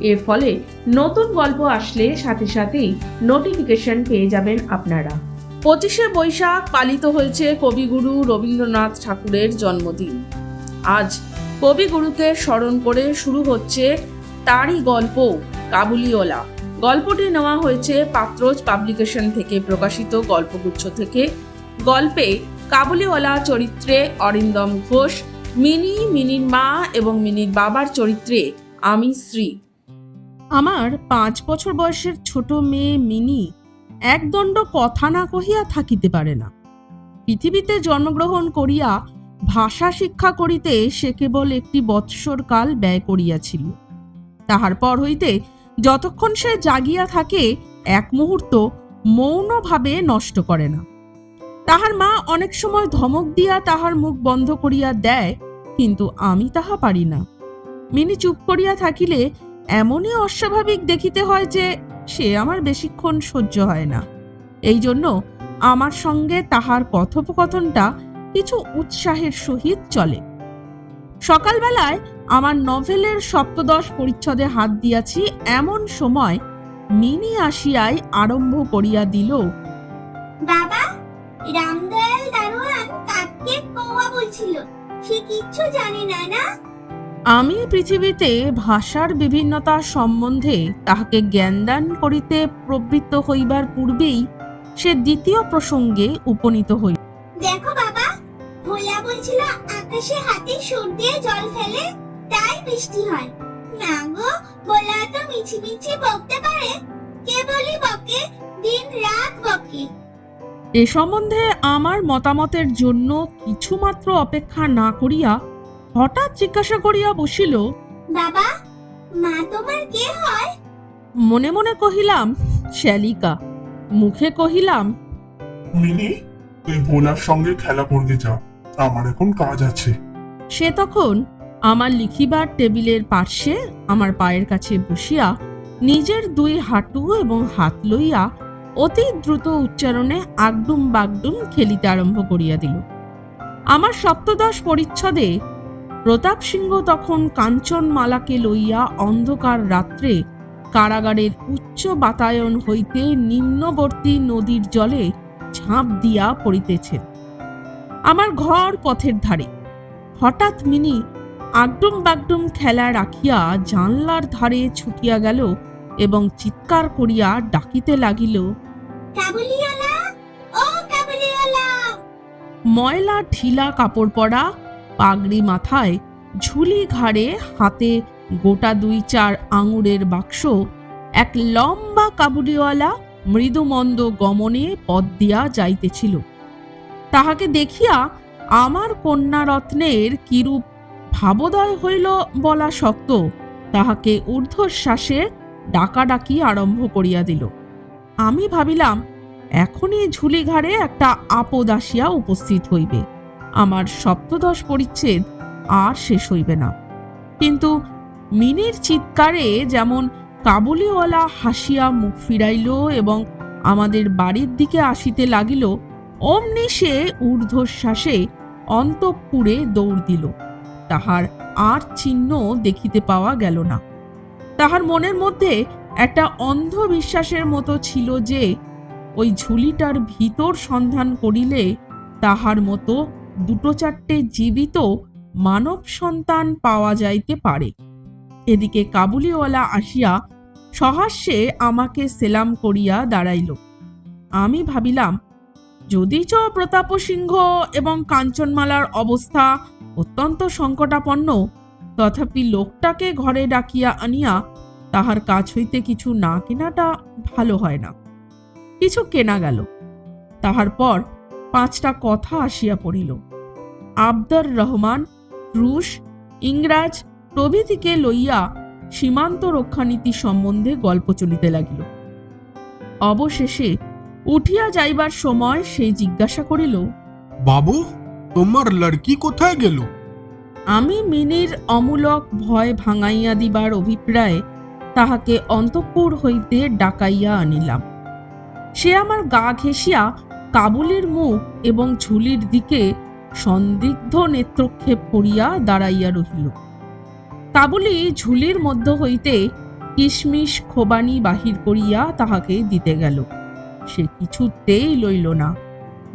এর ফলে নতুন গল্প আসলে সাথে সাথেই নোটিফিকেশন পেয়ে যাবেন আপনারা। পঁচিশে বৈশাখ পালিত হয়েছে কবিগুরু রবীন্দ্রনাথ ঠাকুরের জন্মদিন। আজ কবিগুরুকে স্মরণ করে শুরু হচ্ছে তারই গল্প কাবুলিওলা গল্পটি নেওয়া হয়েছে পাত্রজ পাবলিকেশন থেকে প্রকাশিত গল্পগুচ্ছ থেকে। গল্পে কাবুলিওয়ালা চরিত্রে অরিন্দম ঘোষ, মিনি, মিনির মা এবং মিনির বাবার চরিত্রে আমি শ্রী। আমার পাঁচ বছর বয়সের ছোট মেয়ে মিনি একদণ্ড কথা না কহিয়া থাকিতে পারে না। পৃথিবীতে জন্মগ্রহণ করিয়া ভাষা শিক্ষা করিতে সে কেবল একটি বৎসর কাল ব্যয় করিয়াছিল। তাহার পর হইতে যতক্ষণ সে জাগিয়া থাকে, এক মুহূর্ত মৌনভাবে নষ্ট করে না। তাহার মা অনেক সময় ধমক দিয়া তাহার মুখ বন্ধ করিয়া দেয়, কিন্তু আমি তাহা পারি না। মিনি চুপ করিয়া থাকিলে এমনই অস্বাভাবিক দেখিতে হয় যে সে আমার বেশিক্ষণ সহ্য হয় না। এই জন্য আমার সঙ্গে তাহার কথোপকথনটা কিছু উৎসাহের সহিত চলে। সকালবেলায় আমার নভেলের সপ্তদশ পরিচ্ছদে হাত দিয়াছি, এমন সময় মিনি আসিয়াই আরম্ভ করিয়া দিল, বাবা, রামদয়াল দারোয়ান কাককে কৌয়া বলছিল। সে কিচ্ছু জানে না না? আমি পৃথিবীতে ভাষার বিভিন্নতা সম্বন্ধে তাহাকে জ্ঞানদান করিতে প্রবৃত্ত হইবার পূর্বেই সে দ্বিতীয় প্রসঙ্গে উপনীত হইল দেখো বাবা ভোলা বলছিল আকাশে হাতে সুর দিয়ে জল ফেলে তাই বৃষ্টি হয়। না গো ভোলা তো মিছি মিছি বকতে পারে। বকে দিন রাত বকে। এ সম্বন্ধে আমার মতামতের জন্য কিছুমাত্র অপেক্ষা না করিয়া হঠাৎ জিজ্ঞাসা করিয়া বসিল বাবা মা তোমার কে হয়? মনে মনে কহিলাম শ্যালিকা। মুখে কহিলাম মিনি তুই ভোলার সঙ্গে খেলা করতে যা আমার এখন কাজ আছে। সে তখন আমার লিখিবার টেবিলের পার্শ্বে আমার পায়ের কাছে বসিয়া নিজের দুই হাঁটু এবং হাত লইয়া অতি দ্রুত উচ্চারণে আগডুম বাগডুম খেলিতে আরম্ভ করিয়া দিল। আমার সপ্তদশ পরিচ্ছদে প্রতাপ সিংহ তখন কাঞ্চনমালাকে লইয়া অন্ধকার রাত্রে কারাগারের উচ্চ বাতায়ন হইতে নিম্নবর্তী নদীর জলে ঝাঁপ দিয়া পড়িতেছেন আমার ঘর পথের ধারে। হঠাৎ মিনি আগডুম বাগডুম খেলা রাখিয়া জানলার ধারে ছুটিয়া গেল এবং চিৎকার করিয়া ডাকিতে লাগিল ময়লা ঢিলা কাপড় পরা পাগড়ি মাথায় ঝুলি ঘাড়ে হাতে গোটা দুই চার আঙুরের বাক্স, এক লম্বা কাবুলিওয়ালা মৃদুমন্দ গমনে পথ দিয়া যাইতেছিল। তাহাকে দেখিয়া আমার কন্যারত্নের কিরূপ ভাবোদয় হইল বলা শক্ত, তাহাকে ঊর্ধ্বশ্বাসে ডাকাডাকি আরম্ভ করিয়া দিল। আমি ভাবিলাম, এখনই ঝুলি ঘাড়ে একটা আপদ আসিয়া উপস্থিত হইবে। আমার সপ্তদশ পরিচ্ছেদ আর শেষ হইবে না। কিন্তু মিনির চিৎকারে যেমন কাবুলিওয়ালা হাসিয়া মুখ ফিরাইল এবং আমাদের বাড়ির দিকে আসিতে লাগিল, অমনি সে ঊর্ধ্বশ্বাসে অন্তঃপুরে দৌড় দিল। তাহার আর চিহ্ন দেখিতে পাওয়া গেল না। তাহার মনের মধ্যে একটা অন্ধবিশ্বাসের মতো ছিল যে, ওই ঝুলিটার ভিতর সন্ধান করিলে তাহার মতো দুটো চারটে জীবিত মানব সন্তান পাওয়া যাইতে পারে। এদিকে কাবুলিওয়ালা আসিয়া সহাস্যে আমাকে সেলাম করিয়া দাঁড়াইল। আমি ভাবিলাম, যদি চ প্রতাপ সিংহ এবং কাঞ্চনমালার অবস্থা অত্যন্ত সংকটাপন্ন, তথাপি লোকটাকে ঘরে ডাকিয়া আনিয়া তাহার কাছ হইতে কিছু না কেনাটা ভালো হয় না। কিছু কেনা গেল। তাহার পর পাঁচটা কথা আসিয়া পড়িল। আবদার রহমান রুশ ইংরাজ প্রভৃতিকে লইয়া সীমান্ত রক্ষানীতি সম্বন্ধে গল্প চলিতে লাগিল। অবশেষে উঠিয়া যাইবার সময় সে জিজ্ঞাসা করিল বাবু তোমার লড়কি কোথায় গেল? আমি মিনির অমূলক ভয় ভাঙাইয়া দিবার অভিপ্রায়ে তাহাকে অন্তঃপুর হইতে ডাকাইয়া আনিলাম। সে আমার গা ঘেঁষিয়া কাবুলির মুখ এবং ঝুলির দিকে সন্দিগ্ধ নেত্রক্ষেপ করিয়া দাঁড়াইয়া রহিল। কাবুলি ঝুলির মধ্য হইতে কিশমিশ খোবানি বাহির করিয়া তাহাকে দিতে গেল। সে কিছুতেই লইল না।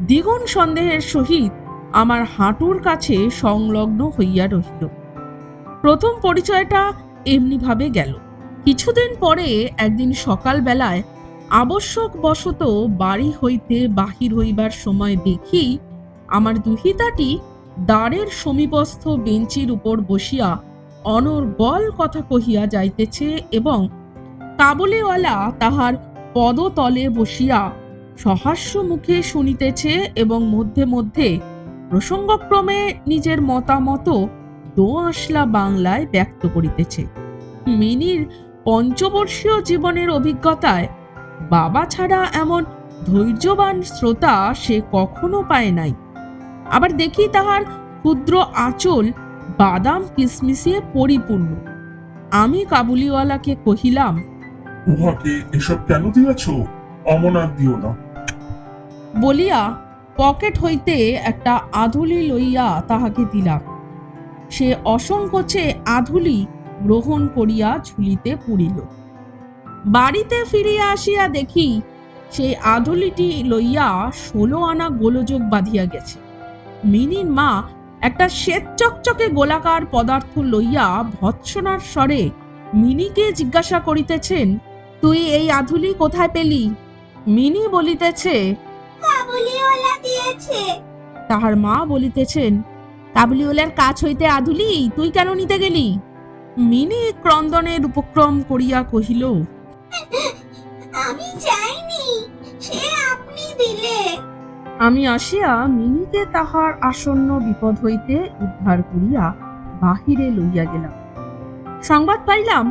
দ্বিগুণ সন্দেহের সহিত আমার হাঁটুর কাছে সংলগ্ন হইয়া রহিল। প্রথম পরিচয়টা এমনিভাবে গেল। কিছুদিন পরে একদিন সকালবেলায় আবশ্যক বশত বাড়ি হইতে বাহির হইবার সময় দেখি আমার দুহিতাটি দ্বারের সমীপস্থ বেঞ্চির উপর বসিয়া অনর্গল কথা কহিয়া যাইতেছে এবং কাবুলিওয়ালা তাহার পদতলে বসিয়া সহাস্য মুখে শুনিতেছে এবং মধ্যে মধ্যে প্রসঙ্গক্রমে নিজের মতামত দো আসলা বাংলায় ব্যক্ত করিতেছে। মিনির পঞ্চবর্ষীয় জীবনের অভিজ্ঞতায় বাবা ছাড়া এমন ধৈর্যবান শ্রোতা সে কখনো পায় নাই। আবার দেখি তাহার ক্ষুদ্র আঁচল বাদাম কিসমিসে পরিপূর্ণ। আমি কাবুলিওয়ালাকে কহিলাম উহাকে এসব কেন দিয়েছ? অমনাথ দিও না। বলিয়া পকেট হইতে একটা আধুলি লইয়া তাহাকে দিলাম। সে অসংকোচে আধুলি গ্রহণ করিয়া ঝুলিতে পুরিল বাড়িতে ফিরিয়া আসিয়া দেখি সেই আধুলিটি লইয়া ষোলো আনা গোলযোগ বাঁধিয়া গেছে। মিনির মা একটা শ্বেত চকচকে গোলাকার পদার্থ লইয়া ভৎসনার স্বরে মিনিকে জিজ্ঞাসা করিতেছেন তুই এই আধুলি কোথায় পেলি? মিনি বলিতেছে তাহার মা বলিতেছেন কাবুলিওলার কাছ হইতে আধুলি তুই কেন নিতে গেলি? মিনি ক্রন্দনের উপক্রম করিয়া কহিল আমি চাইনি সে আপনি দিলে। আমি আসিয়া মিনিকে তাহার আসন্ন বিপদ হইতে উদ্ধার করিয়া বাহিরে লইয়া গেলাম। সংবাদ পাইলাম,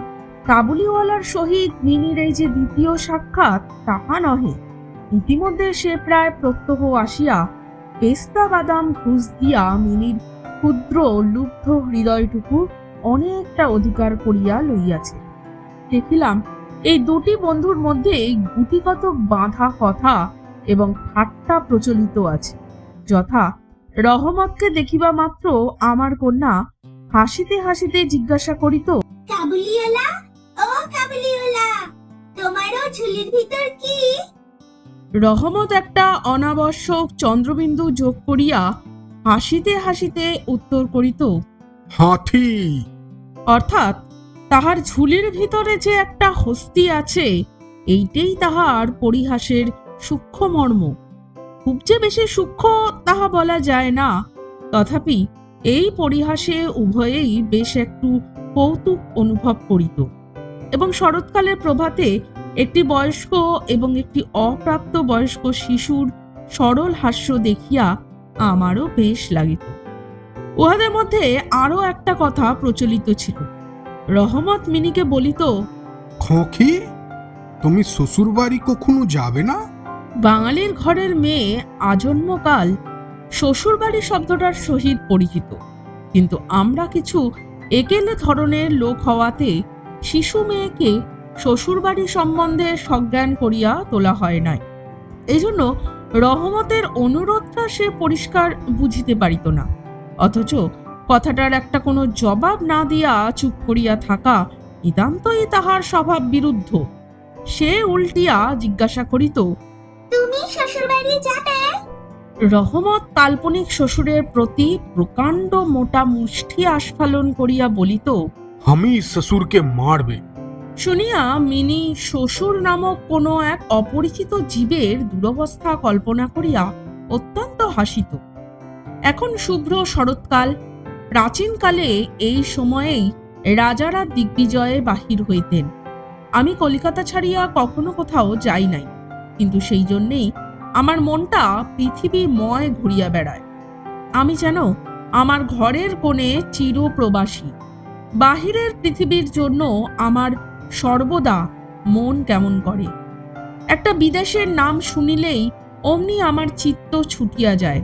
কাবুলিওয়ালার সহিত মিনির এই যে দ্বিতীয় সাক্ষাৎ, তাহা নহে। ইতিমধ্যে সে প্রায় প্রত্যহ আসিয়া পেস্তা বাদাম ঘুষ দিয়া মিনির ক্ষুদ্র লুব্ধ হৃদয়টুকু অনেকটা অধিকার করিয়া লইয়াছে। দেখিলাম, এই দুটি বন্ধুর মধ্যে গুটিগত বাঁধা কথা এবং ঠাট্টা প্রচলিত আছে। যথা রহমতকে দেখিবা মাত্র আমার কন্যা হাসিতে হাসিতে জিজ্ঞাসা করিত কাবুলিওয়ালা? ও কাবুলিওয়ালা তোমারও ঝুলির ভিতর কি? রহমত একটা অনাবশ্যক চন্দ্রবিন্দু যোগ করিয়া হাসিতে হাসিতে উত্তর করিত হাতি অর্থাৎ তাহার ঝুলির ভিতরে যে একটা হস্তি আছে এইটাই তাহার পরিহাসের সূক্ষ্ম মর্ম। খুব যে বেশি সূক্ষ্ম তাহা বলা যায় না। তথাপি এই পরিহাসে উভয়েই বেশ একটু কৌতুক অনুভব করিত। এবং শরৎকালের প্রভাতে একটি বয়স্ক এবং একটি অপ্রাপ্ত বয়স্ক শিশুর সরল হাস্য দেখিয়া আমারও বেশ লাগিত। উহাদের মধ্যে আরও একটা কথা প্রচলিত ছিল। রহমত মিনিকে বলিত খোঁখি তুমি শ্বশুর বাড়ি কখনো যাবে না? বাঙালির ঘরের মেয়ে আজন্মকাল শ্বশুরবাড়ি শব্দটার সহিত পরিচিত। কিন্তু আমরা কিছু একেলে ধরনের লোক হওয়াতে শিশু মেয়েকে শ্বশুরবাড়ি সম্বন্ধে সজ্ঞান করিয়া তোলা হয় নাই। এজন্য রহমতের অনুরোধটা সে পরিষ্কার বুঝিতে পারিত না। অথচ কথাটার একটা কোনো জবাব না দিয়া চুপ করিয়া থাকা নিতান্তই তাহার স্বভাব বিরুদ্ধ সে উল্টিয়া জিজ্ঞাসা করিত তুমি শ্বশুর বাড়ি যাবে? রহমত কাল্পনিক শ্বশুরের প্রতি প্রকাণ্ড মোটা মুষ্টি আস্ফালন করিয়া বলিত আমি শ্বশুরকে মারবে। শুনিয়া মিনি শ্বশুর নামক কোনো এক অপরিচিত জীবের দুরবস্থা কল্পনা করিয়া অত্যন্ত হাসিত। এখন শুভ্র শরৎকাল প্রাচীনকালে এই সময়েই রাজারা দিগ্বিজয়ে বাহির হইতেন। আমি কলিকাতা ছাড়িয়া কখনো কোথাও যাই নাই। কিন্তু সেই জন্যেই আমার মনটা পৃথিবীময় ঘুরিয়া বেড়ায়। আমি যেন আমার ঘরের কোণে চিরপ্রবাসী। বাহিরের পৃথিবীর জন্য আমার সর্বদা মন কেমন করে। একটা বিদেশের নাম শুনিলেই অমনি আমার চিত্ত ছুটিয়া যায়।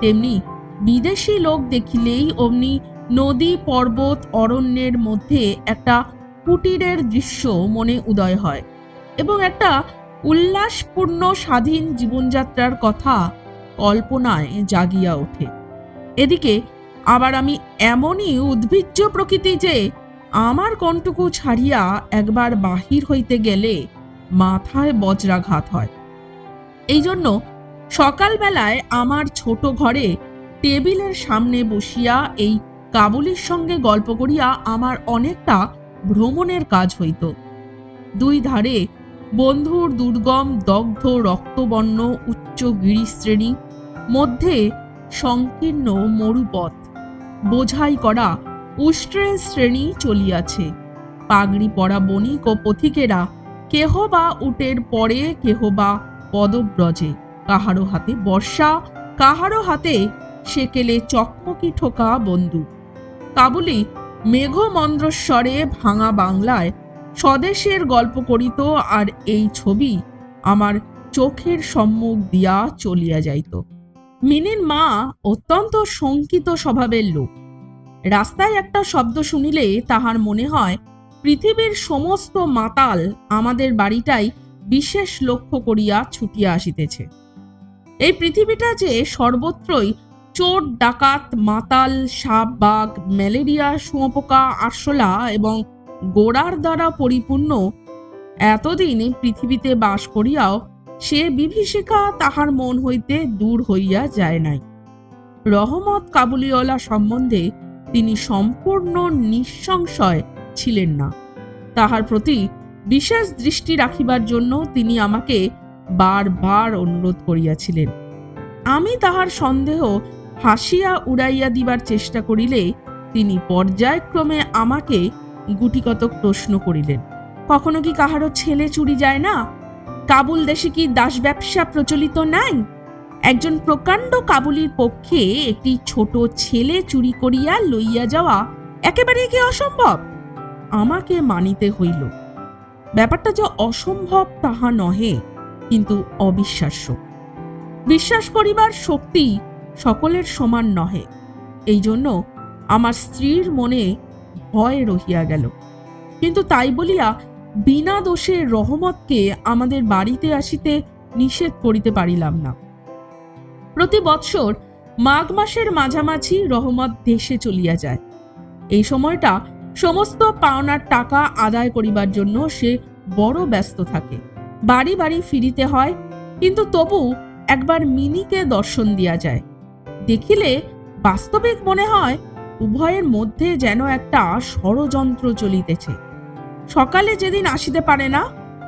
তেমনি বিদেশি লোক দেখিলেই অমনি নদী, পর্বত, অরণ্যের মধ্যে একটা কুটিরের দৃশ্য মনে উদয় হয় এবং একটা উল্লাসপূর্ণ স্বাধীন জীবনযাত্রার কথা কল্পনায় জাগিয়া ওঠে। এদিকে আবার আমি এমনই উদ্ভিজ্জ প্রকৃতি যে আমার কণ্টকু ছাড়িয়া একবার বাহির হইতে গেলে মাথায় বজ্রাঘাত হয়। এই জন্য সকালবেলায় আমার ছোট ঘরে টেবিলের সামনে বসিয়া এই কাবুলির সঙ্গে গল্প করিয়া আমার অনেকটা ভ্রমণের কাজ হইত। দুই ধারে বন্ধুর দুর্গম, দগ্ধ, রক্তবর্ণ, উচ্চ গিরিশ্রেণী, মধ্যে সংকীর্ণ মরুপথ। বোঝাই করা উষ্ট্রের শ্রেণি চলিয়াছে। পাগড়ি পরা বণিক ও পথিকেরা, কেহ বা উটের পরে, কেহ বা পদব্রজে। কাহারো হাতে বর্ষা, কাহারো হাতে সেকেলে চকমকি ঠোকা বন্দুক। কাবুলি মেঘমন্দ্রস্বরে ভাঙা বাংলায় স্বদেশের গল্প করিত আর এই ছবি আমার চোখের সম্মুখ দিয়া চলিয়া যাইত। মিনির মা অত্যন্ত শঙ্কিত স্বভাবের লোক। রাস্তায় একটা শব্দ শুনিলে তাহার মনে হয়, পৃথিবীর সমস্ত মাতাল আমাদের বাড়িটাই বিশেষ লক্ষ্য করিয়া ছুটিয়া আসিতেছে। এই পৃথিবীটা যে সর্বত্রই চোর, ডাকাত, মাতাল, সাপ, বাঘ, ম্যালেরিয়া, শুঁয়োপোকা, আরশোলা এবং গোড়ার দ্বারা পরিপূর্ণ। এতদিন পৃথিবীতে বাস করিয়াও সে বিভীষিকা তাহার মন হইতে দূর হইয়া যায় নাই। রহমত কাবুলিওয়ালা সম্বন্ধে তিনি সম্পূর্ণ নিঃসংশয় ছিলেন না। তাহার প্রতি বিশেষ দৃষ্টি রাখিবার জন্য তিনি আমাকে বারবার অনুরোধ করিয়াছিলেন। আমি তাহার সন্দেহ হাসিয়া উড়াইয়া দিবার চেষ্টা করিলে তিনি পর্যায়ক্রমে আমাকে গুটিকতক প্রশ্ন করিলেন, কখনো কি কাহারও ছেলে চুরি যায় না? কাবুল দেশে কি দাস ব্যবসা প্রচলিত নাই? একজন প্রকাণ্ড কাবুলির পক্ষে একটি ছোট ছেলে চুরি করিয়া লইয়া যাওয়া একেবারে কি অসম্ভব? আমাকে মানিতে হইল। ব্যাপারটা যে অসম্ভব তাহা নহে, কিন্তু অবিশ্বাস্য। বিশ্বাস করিবার শক্তি সকলের সমান নহে। এই জন্য আমার স্ত্রীর মনে ভয় রহিয়া গেল। কিন্তু তাই বলিয়া বিনা দোষে রহমতকে আমাদের বাড়িতে আসিতে নিষেধ করিতে পারিলাম না। প্রতি বৎসর মাঘ মাসের মাঝামাঝি রহমত দেশে চলিয়া যায়। এই সময়টা সমস্ত পাওনার টাকা আদায় করিবার জন্য সে বড় ব্যস্ত থাকে। বাড়ি বাড়ি ফিরিতে হয়, কিন্তু তবু একবার মিনিকে দর্শন দিয়া যায়। দেখিলে বাস্তবিক মনে হয় উভয়ের মধ্যে যেন একটা ষড়যন্ত্র চলিতেছে। সকালে যেদিন আসিতে পারে না,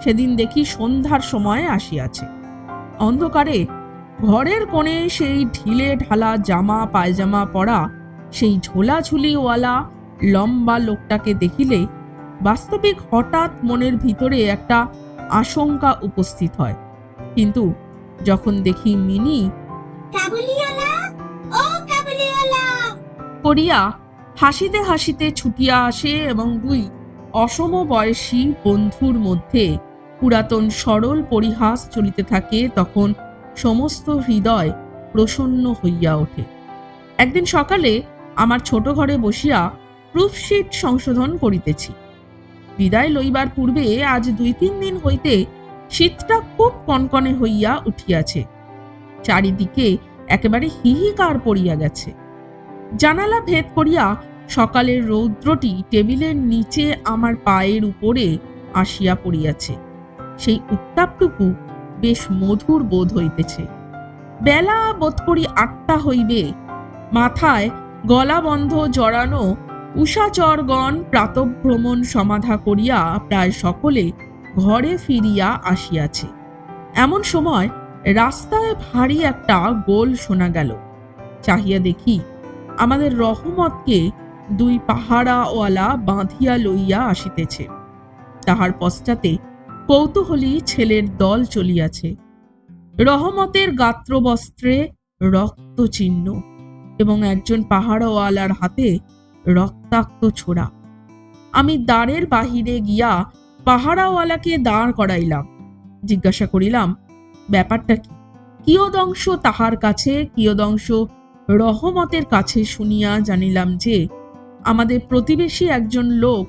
সেদিন দেখি সন্ধ্যার সময় আসিয়াছে। অন্ধকারে ঘরের কোণে সেই ঢিলে ঢালা জামা, পায়জামা পরা সেই ঝোলাঝুলিওয়ালা লম্বা লোকটাকে দেখিলে বাস্তবিক হঠাৎ মনের ভিতরে একটা আশঙ্কা উপস্থিত হয়। কিন্তু যখন দেখি মিনি কাবুলিওয়ালা, ও কাবুলিওয়ালা! করিয়া হাসিতে হাসিতে ছুটিয়া আসে এবং দুই অসম বয়সী বন্ধুর মধ্যে পুরাতন সরল পরিহাস চলিতে থাকে, তখন সমস্ত হৃদয় প্রসন্ন হইয়া ওঠে। একদিন সকালে আমার ছোট ঘরে বসিয়া প্রুফশিট সংশোধন করিতেছি। বিদায় লইবার পূর্বে আজ দুই তিন দিন হইতে শীতটা খুব কনকনে হইয়া উঠিয়াছে। চারিদিকে একেবারে হিহিকার পড়িয়া গেছে। জানালা ভেদ করিয়া সকালের রৌদ্রটি টেবিলের নিচে আমার পায়ের উপরে আসিয়া পড়িয়াছে। সেই উত্তাপটুকু বেশ মধুর বোধ হইতেছে। বেলা বোধ করি আটটা হইবে। মাথায় গলা বন্ধ জড়ানো উষাচরগণ প্রাতভ্রমণ সমাধা করিয়া প্রায় সকলে ঘরে ফিরিয়া আসিয়াছে। এমন সময় রাস্তায় ভারী একটা গোল শোনা গেল। চাহিয়া দেখি আমাদের রহমতকে দুই পাহারাওয়ালা বাঁধিয়া লইয়া আসিতেছে। তাহার পশ্চাতে কৌতূহলী ছেলের দল চলিয়াছে। রহমতের গাত্রবস্ত্রে রক্ত চিহ্ন এবং একজন পাহাড়ওয়ালার হাতে রক্তাক্ত ছোড়া। আমি দ্বারের বাহিরে গিয়া পাহারাওয়ালাকে দাঁড় করাইলাম। জিজ্ঞাসা করিলাম, ব্যাপারটা কি? কিয়দংশ তাহার কাছে, কিয়দংশ রহমতের কাছে শুনিয়া জানিলাম যে, আমাদের প্রতিবেশী একজন লোক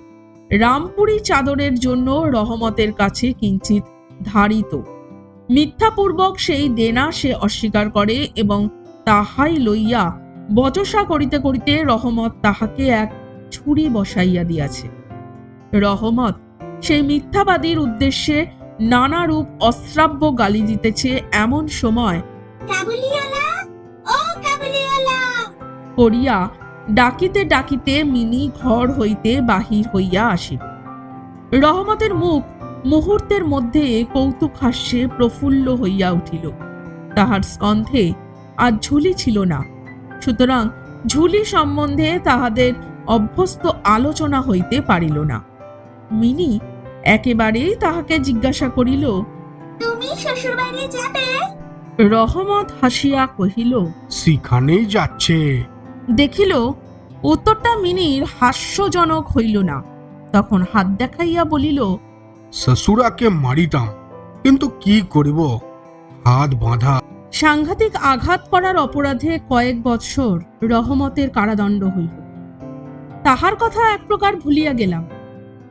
রামপুরি চাদরের জন্য রহমতের কাছে কিঞ্চিত ধারিত। মিথ্যাপূর্বক সেই দেনা সে অস্বীকার করে এবং তাহাই লইয়া বচসা করিতে করিতে রহমত তাহাকে এক ছুরি বসাইয়া দিয়াছে। রহমত সেই মিথ্যাবাদীর উদ্দেশ্যে নানা রূপ অশ্রাব্য গালি দিতেছে এমন সময় করিয়া ডাকিতে ডাকিতে মিনি ঘর হইতে বাহির হইয়া আসিল রহমতের মুখ মুহূর্তের মধ্যে কৌতুক হাস্যে প্রফুল্ল হইয়া উঠিল। তাহার স্কন্ধে আর ঝুলি ছিল না। সুতরাং ঝুলি সম্বন্ধে তাহাদের অভ্যস্ত আলোচনা হইতে পারিল না। মিনি একেবারেই তাহাকে জিজ্ঞাসা করিল তুমি শ্বশুর বাড়ি যাবে? রহমত হাসিয়া কহিল সেখানেই যাচ্ছে। দেখিল উত্তরটা মিনির হাস্যজনক হইল না। তখন হাত দেখাইয়া বলিল শ্বশুরাকে মারিতাম কিন্তু কি করিব? হাত বাঁধা। সাংঘাতিক আঘাত করার অপরাধে কয়েক বৎসর রহমতের কারাদণ্ড হইল। তাহার কথা এক প্রকার ভুলিয়া গেলাম।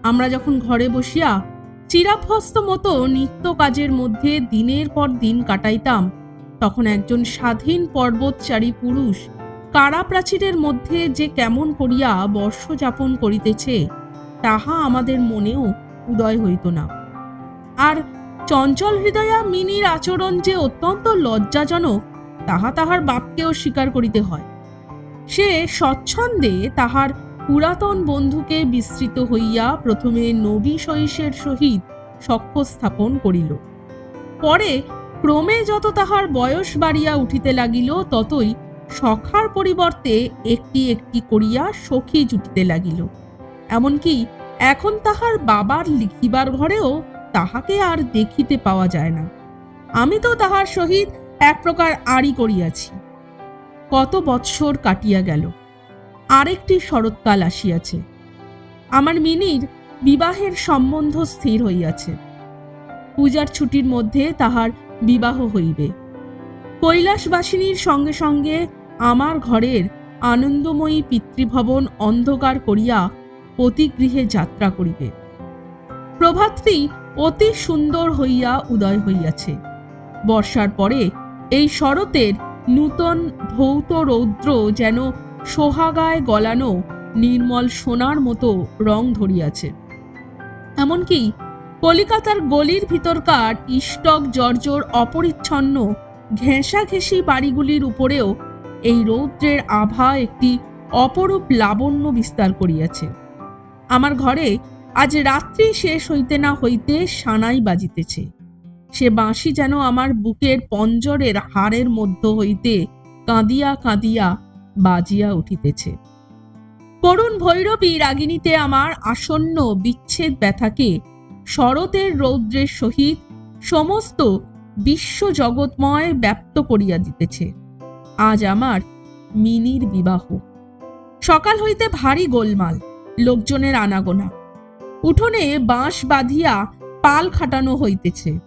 আমরা যখন ঘরে বসিয়া চিরাভ্যস্ত মতো নিত্য কাজের মধ্যে দিনের পর দিন কাটাইতাম তখন একজন স্বাধীন পর্বতচারী পুরুষ কারা প্রাচীরের মধ্যে যে কেমন করিয়া বর্ষ যাপন করিতেছে, তাহা আমাদের মনেও উদয় হইত না। আর চঞ্চল হৃদয়া মিনির আচরণ যে অত্যন্ত লজ্জাজনক, তাহা তাহার বাপকেও স্বীকার করিতে হয়। সে স্বচ্ছন্দে তাহার পুরাতন বন্ধুকে বিস্তৃত হইয়া প্রথমে নবী সহিসের সহিত সখ্য স্থাপন করিল। পরে ক্রমে যত তাহার বয়স বাড়িয়া উঠিতে লাগিল, ততই সখার পরিবর্তে একটি একটি করিয়া সখী জুটিতে লাগিল। এমনকি এখন তাহার বাবার লিখিবার ঘরেও তাহাকে আর দেখিতে পাওয়া যায় না। আমি তো তাহার সহিত এক প্রকার আড়ি করিয়াছি। কত বৎসর কাটিয়া গেল। আরেকটি শরৎকাল আসিয়াছে। আমার মিনির বিবাহের সম্বন্ধ স্থির হইয়াছে। পূজার ছুটির মধ্যে তাহার বিবাহ হইবে। কৈলাসবাসিনীর সঙ্গে সঙ্গে আমার ঘরের আনন্দময়ী পিতৃভবন অন্ধকার করিয়া পতিগৃহে যাত্রা করিবে। প্রভাতটি অতি সুন্দর হইয়া উদয় হইয়াছে। বর্ষার পরে এই শরতের নূতন ভৌত রৌদ্র যেন সোহাগায় গলানো নির্মল সোনার মতো রং ধরিয়াছে। এমনকি কলিকাতার গলির ভিতরকার ইষ্টক জর্জর অপরিচ্ছন্ন ঘেঁষাঘেঁষি বাড়িগুলির উপরেও এই রৌদ্রের আভা একটি অপরূপ লাবণ্য বিস্তার করিয়াছে। আমার ঘরে আজ রাত্রি শেষ হইতে না হইতে সানাই বাজিতেছে। সে বাঁশি যেন আমার বুকের পঞ্জরের হাড়ের মধ্য হইতে কাঁদিয়া কাঁদিয়া বাজিয়া উঠিতেছে। করুণ ভৈরবী রাগিনীতে আমার আসন্ন বিচ্ছেদ ব্যথাকে শরতের রৌদ্রের সহিত সমস্ত বিশ্ব জগৎময় ব্যপ্ত করিয়া দিতেছে। আজ আমার মিনির বিবাহ। সকাল হইতে ভারী গোলমাল, লোকজনের আনাগোনা। উঠোনে বাঁশ বাঁধিয়া পাল খাটানো হইতেছে।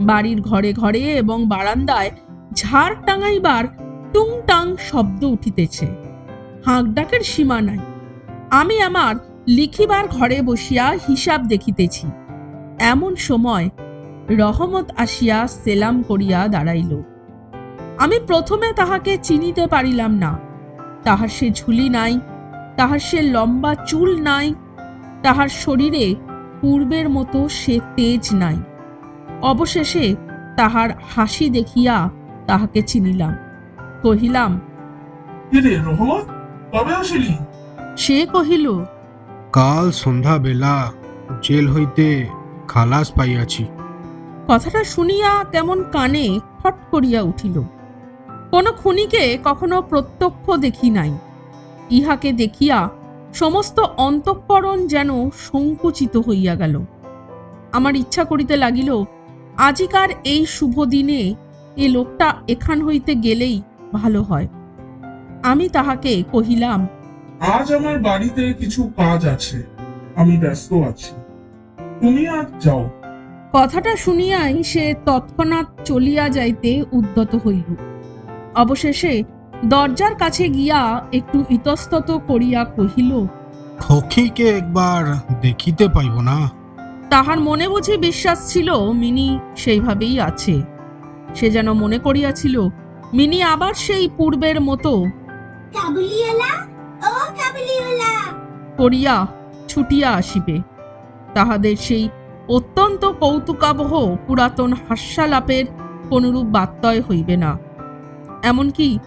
বাড়ির ঘরে ঘরে এবং বারান্দায় ঝাড় টাঙাইবার টুংটাং শব্দ উঠিতেছে। হাঁক ডাকের সীমা নাই। আমি আমার লিখিবার ঘরে বসিয়া হিসাব দেখিতেছি। এমন সময় রহমত আসিয়া সেলাম করিয়া দাঁড়াইল। আমি প্রথমে তাহাকে চিনিতে পারিলাম না। তাহার সে ঝুলি নাই তাহার সে লম্বা চুল নাই তাহার শরীরে পূর্বের মতো সে তেজ নাই। অবশেষে তাহার হাসি দেখিয়া তাহাকে চিনিলাম। কহিলাম সে কহিল কাল সন্ধ্যা বেলা জেল হইতে খালাস পাইয়াছি। কথাটা শুনিয়া কেমন কানে ফট করিয়া উঠিল। কোন খুনিকে কখনো প্রত্যক্ষ দেখি নাই। ইহাকে দেখিয়া সমস্ত অন্তঃকরণ যেন সংকুচিত হইয়া গেল। আমার ইচ্ছা করিতে লাগিল আজিকার এই শুভ দিনে এ লোকটা এখান হইতে গেলেই ভালো হয়। আমি তাহাকে কহিলাম আজ আমার বাড়িতে কিছু কাজ আছে আমি ব্যস্ত আছি। তুমি আজ যাও। কথাটা শুনিয়াই সে তৎক্ষণাৎ চলিয়া যাইতে উদ্যত হইল। অবশেষে দরজার কাছে গিয়া একটু ইতস্তত করিয়া কহিল খখিকে একবার দেখিতে পাইব না? তাহার মনে বুঝি বিশ্বাস ছিল মিনি সেইভাবেই আছে। সে যেন মনে করিয়াছিল মিনি আবার সেই পূর্বের মতো করিয়া ছুটিয়া আসিবে। তাহাদের সেই অত্যন্ত কৌতুকাবহ পুরাতন হাস্যালাপের কোনরূপ বাত্যয় হইবে না। এমনকি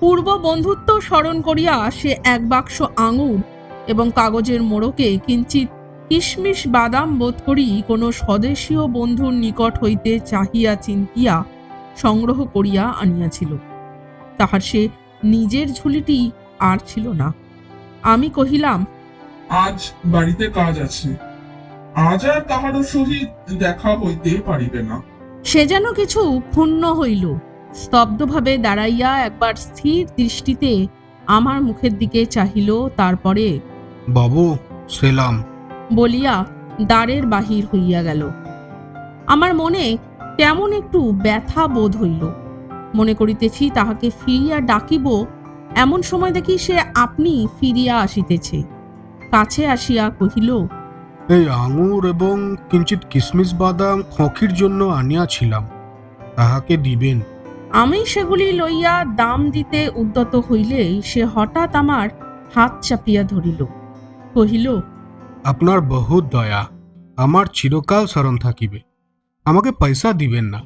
পূর্ব বন্ধুত্ব স্মরণ করিয়া সে এক বাক্স আঙুর এবং কাগজের মোড়কে কিঞ্চিত কিশমিশ বাদাম বোধ করি কোনো স্বদেশীয় বন্ধুর নিকট হইতে চাহিয়া চিন্তিয়া সংগ্রহ করিয়া আনিয়াছিল। তাহার সে নিজের ঝুলিটি আর ছিল না। আমি কহিলাম আজ বাড়িতে কাজ আছে। আজ আর কাহারও সহিত দেখা হইতে পারিবে না। সে যেন কিছু ক্ষুণ্ণ হইল। স্তব্ধভাবে দাঁড়াইয়া একবার স্থির দৃষ্টিতে আমার মুখের দিকে চাহিল তারপরে বাবু সেলাম। বলিয়া দ্বারের বাহির হইয়া গেল। আমার মনে কেমন একটু ব্যথা বোধ হইল। মনে করিতেছি তাহাকে ফিরিয়া ডাকিব এমন সময় দেখি সে আপনি ফিরিয়া আসিতেছে। কাছে আসিয়া কহিল এই আঙুর এবং কিঞ্চিত কিশমিশ বাদাম খখির জন্য আনিয়াছিলাম। তাহাকে দিবেন। আমি সেগুলি লইয়া দাম দিতে উদ্যত হইলেই সে হঠাৎ আমার হাত চাপিয়া ধরিল। কহিল, আপনার বহুত দয়া, আমার চিরকাল স্মরণ থাকিবে। আমাকে পয়সা দিবেন না।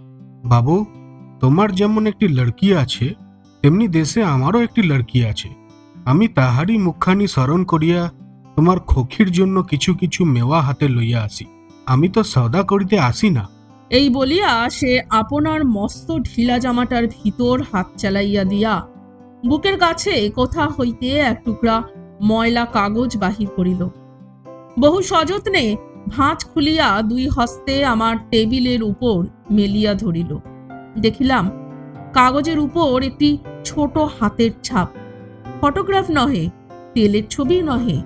বাবু, তোমার যেমন একটি লড়কি আছে, তেমনি দেশে আমারও একটি লড়কি আছে। আমি তাহারই মুখখানি স্মরণ করিয়া তোমার খখির জন্য কিছু কিছু মেওয়া হাতে লইয়া আসি। আমি তো সদা করিতে আসি না। এই বলিয়া সে আপনার মস্ত ঢিলা জামাটার ভিতর হাত চালাইয়া দিয়া বুকের কাছে কোথা হইতে এক টুকরা ময়লা কাগজ বাহির করিল। বহু সযত্নে ভাঁজ খুলিয়া দুই হস্তে আমার টেবিলের উপর মেলিয়া ধরিল। দেখিলাম কাগজের উপর একটি ছোট হাতের ছাপ। ফটোগ্রাফ নহে, তেলের ছবি নহে।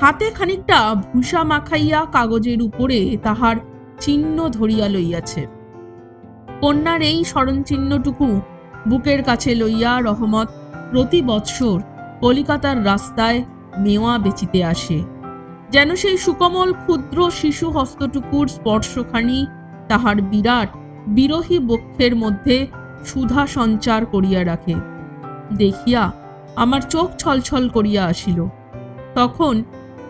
হাতে খানিকটা ভূষা মাখাইয়া কাগজের উপরে তাহার চিহ্ন ধরিয়া লইয়াছে। কন্যার এই স্মরণচিহ্নটুকু বুকের কাছে লইয়া রহমত প্রতি বৎসর কলিকাতার রাস্তায় মেওয়া বেচিতে আসে। যেন সেই সুকমল ক্ষুদ্র শিশু হস্তটুকুর স্পর্শখানি তাহার বিরাট বিরহী বক্ষের মধ্যে সুধা সঞ্চার করিয়া রাখে। দেখিয়া আমার চোখ ছলছল করিয়া আসিল। তখন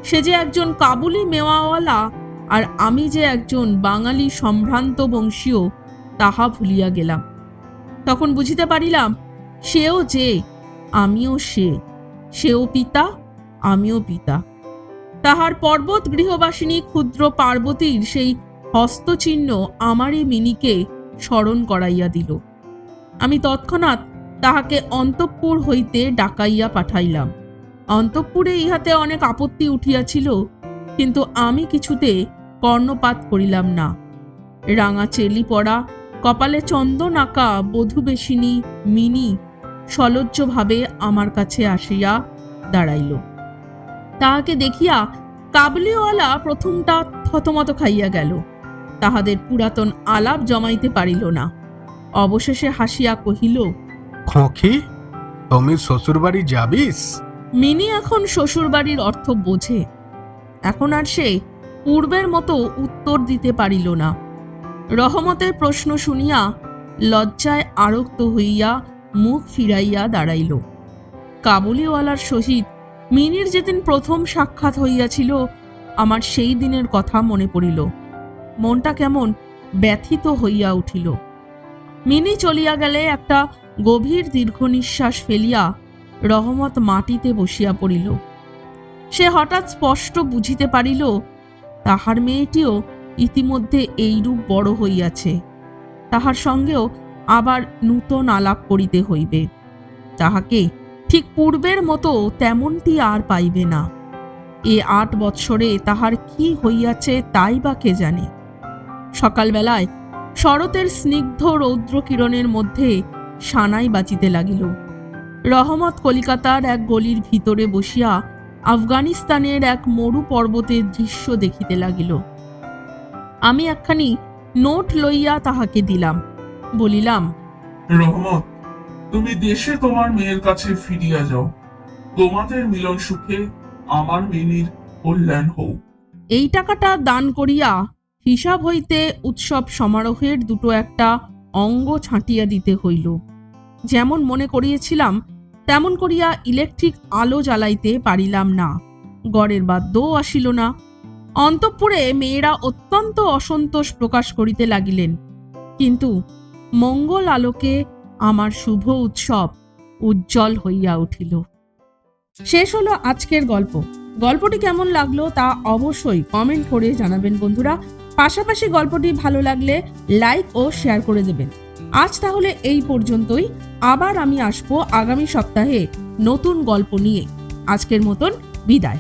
সে যে একজন কাবুলি মেওয়াওয়ালা আর আমি যে একজন বাঙালি সম্ভ্রান্ত বংশীয়, তাহা ভুলিয়া গেলাম। তখন বুঝিতে পারিলাম, সেও যে, আমিও সে, সেও পিতা, আমিও পিতা। তাহার পর্বত গৃহবাসিনী ক্ষুদ্র পার্বতীর সেই হস্তচিহ্ন আমারই মিনিকে স্মরণ করাইয়া দিল। আমি তৎক্ষণাৎ তাহাকে অন্তঃপুর হইতে ডাকাইয়া পাঠাইলাম। অন্তঃপুরে ইহাতে অনেক আপত্তি উঠিয়াছিল কিন্তু আমি কিছুতে কর্ণপাত করিলাম না। রাঙা চেলি পড়া কপালে চন্দন আঁকা বধূবেশিনী মিনি সলজ্জভাবে আমার কাছে আসিয়া দাঁড়াইল। তাহাকে দেখিয়া কাবলিওয়ালা প্রথমটা থতমত খাইয়া গেল। তাহাদের পুরাতন আলাপ জমাইতে পারিল না। অবশেষে হাসিয়া কহিল খখি তুমি শ্বশুরবাড়ি যাবিস? মিনি এখন শ্বশুরবাড়ির অর্থ বোঝে। এখন আর সে পূর্বের মতো উত্তর দিতে পারিল না। রহমতের প্রশ্ন শুনিয়া লজ্জায় আরক্ত হইয়া মুখ ফিরাইয়া দাঁড়াইল। কাবুলিওয়ালার সহিত মিনির যেদিন প্রথম সাক্ষাৎ হইয়াছিল, আমার সেই দিনের কথা মনে পড়িল। মনটা কেমন ব্যথিত হইয়া উঠিল। মিনি চলিয়া গেলে একটা গভীর দীর্ঘ নিঃশ্বাস ফেলিয়া রহমত মাটিতে বসিয়া পড়িল। সে হঠাৎ স্পষ্ট বুঝিতে পারিল, তাহার মেয়েটিও ইতিমধ্যে এইরূপ বড় হইয়াছে। তাহার সঙ্গেও আবার নূতন আলাপ করিতে হইবে। তাহাকে ঠিক পূর্বের মতো তেমনটি আর পাইবে না। এ আট বৎসরে তাহার কি হইয়াছে তাই বা কে জানে। সকালবেলায় শরতের স্নিগ্ধ রৌদ্র কিরণের মধ্যে সানাই বাঁচিতে লাগিল। রহমত কলিকাতার এক গলির ভিতরে বসিয়া আফগানিস্তানের এক মরু পর্বতের দৃশ্য দেখিতে লাগিল। আমি একখানি নোট লইয়া তাহাকে দিলাম বলিলাম রহমত তুমি দেশে তোমার মেয়ের কাছে ফিরিয়া যাও। তোমাদের মিলন সুখে আমার মিনির কল্যাণ হোক। এই টাকাটা দান করিয়া হিসাব হইতে উৎসব সমারোহের দুটো একটা অঙ্গ ছাঁটিয়া দিতে হইল। যেমন মনে করিয়েছিলাম তেমন করিয়া ইলেকট্রিক আলো জ্বালাইতে পারিলাম না। গড়ের বাদ্যও আসিল না। অন্তঃপুরে মেয়েরা অত্যন্ত অসন্তোষ প্রকাশ করিতে লাগিলেন। কিন্তু মঙ্গল আলোকে আমার শুভ উৎসব উজ্জ্বল হইয়া উঠিল। শেষ হলো আজকের গল্প। গল্পটি কেমন লাগল তা অবশ্যই কমেন্ট করে জানাবেন বন্ধুরা। পাশাপাশি গল্পটি ভালো লাগলে লাইক ও শেয়ার করে দেবেন। আজ তাহলে এই পর্যন্তই। আবার আমি আসব আগামী সপ্তাহে নতুন গল্প নিয়ে। আজকের মতন বিদায়।